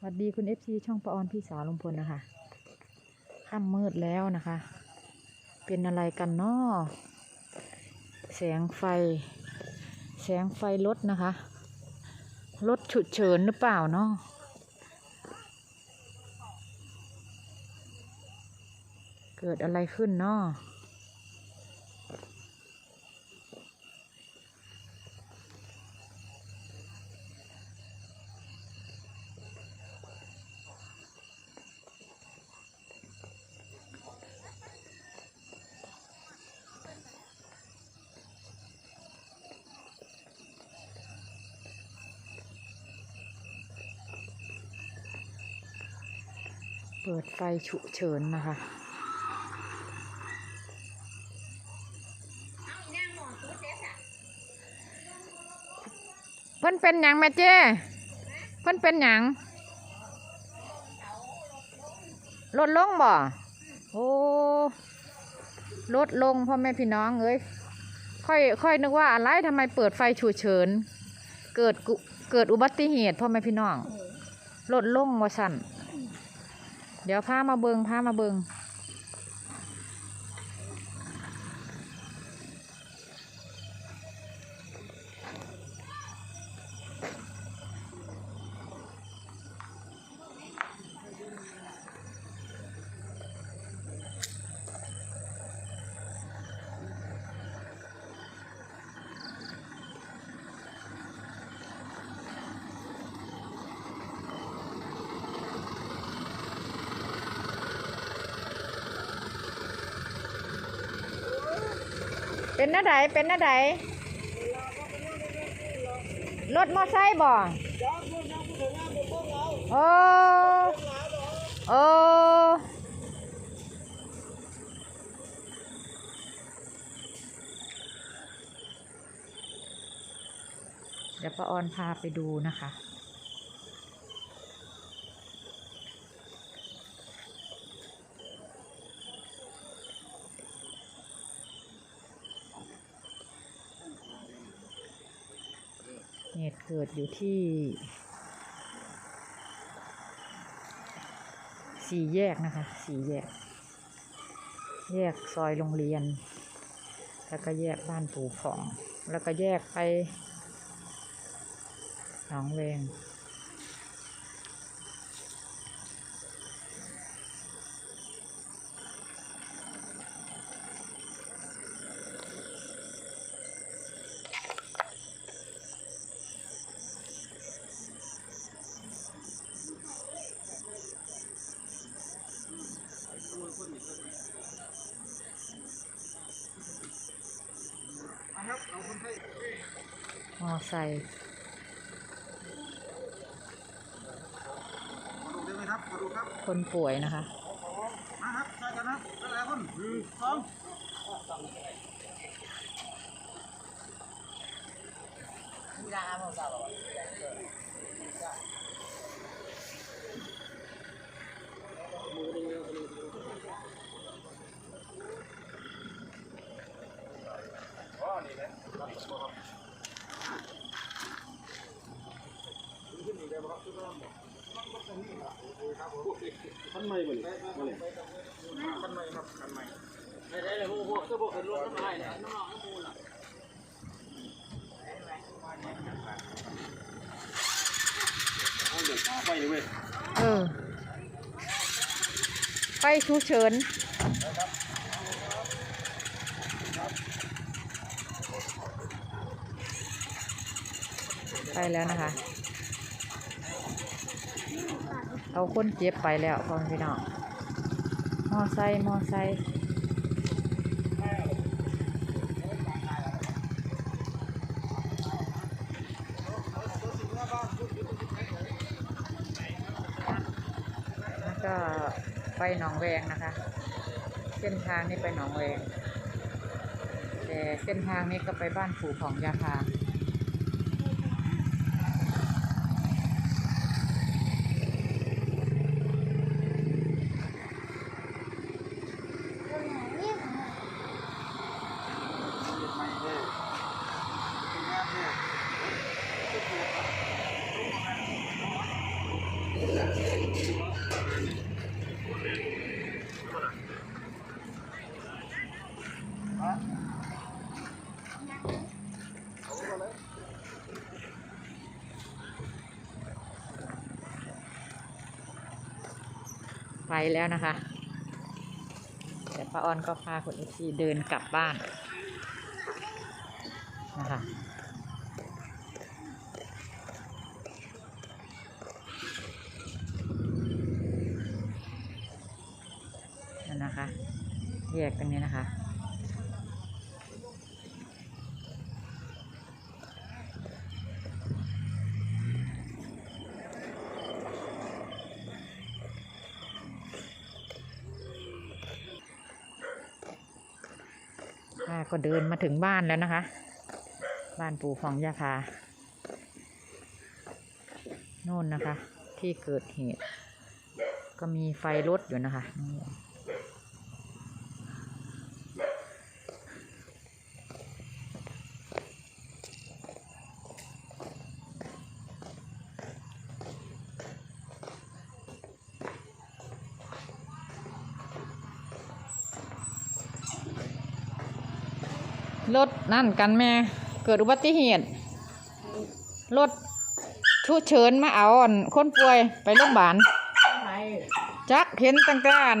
สวัสดีคุณเอฟซีช่องปะออนพี่สาวลุงพลนะคะค่ำมืดแล้วนะคะ เป็นอะไรกันเนาะแสงไฟ แสงไฟรถนะคะ รถฉุดเฉินหรือเปล่าเนาะเกิดอะไรขึ้นเนาะ เปิดไฟฉุกเฉินนะคะเพิ่นเป็นหยังแม่เจ้เพิ่นเป็นหยังลดลงบ่โอ้ลดลงพ่อแม่พี่น้องเอ้ยค่อยค่อยนึกว่าอะไรทำไมเปิดไฟฉุกเฉิน เกิดกุเกิดอุบัติเหตุพ่อแม่พี่น้องลดลงว่าสั่น เดี๋ยวผ้ามาเบิงผ้ามาเบิง เป็นหน้าใดเป็นหน้าใดรถมอไซค์บ่โอ้โอ้เดี๋ยวป้าออนพาไปดูนะคะ เหตุเกิดอยู่ที่ สี่แยกนะคะ สี่แยก แยกซอยโรงเรียน แล้วก็แยกบ้านปู่ผ่อง แล้วก็แยกไปหนองเวง มอไซค์มาดูได้ไหมครับมาดูครับคนป่วยนะคะมาครับใช่กันนะหลายๆคนหนึ่งสองขั้นใหม่เหมื อนใหมาเลยขั้นใหม่ครับขันใหม่ได้ได้เลยพวกพวกเจ้าพวกเห็นรถน้ำลายเนี่ยน้ำลายน้ำมูลอะเอาเด็กเอไปเลยเว้ยเออไปฉุกเฉินไปแล้วนะคะ เอาคนเจ็บไปแล้วพ่อพี่น้องมอไซค์มอไซค์แล้วก็ไปหนองแวงนะคะ เส้นทางนี้ไปหนองแวง แต่เส้นทางนี้ก็ไปบ้านปู่ของยาคา ใหม่เลยเป็นงานเลย ไปแล้วนะคะแต่ป้าออนก็พาคุณอฟซีเดินกลับบ้านนะคะนั่นนะคะแยกตรงนี้นะคะ ก็เดินมาถึงบ้านแล้วนะคะ บ้านปู่ของยาคาโน่นนะคะ ที่เกิดเหตุ ก็มีไฟรถอยู่นะคะ รถนั่นกันแม่ เกิดอุบัติเหตุรถชุกเฉินมาเอาอั่นคนป่วยไปโรงพยาบาลไทยจักเห็นตั้งแต่อั่น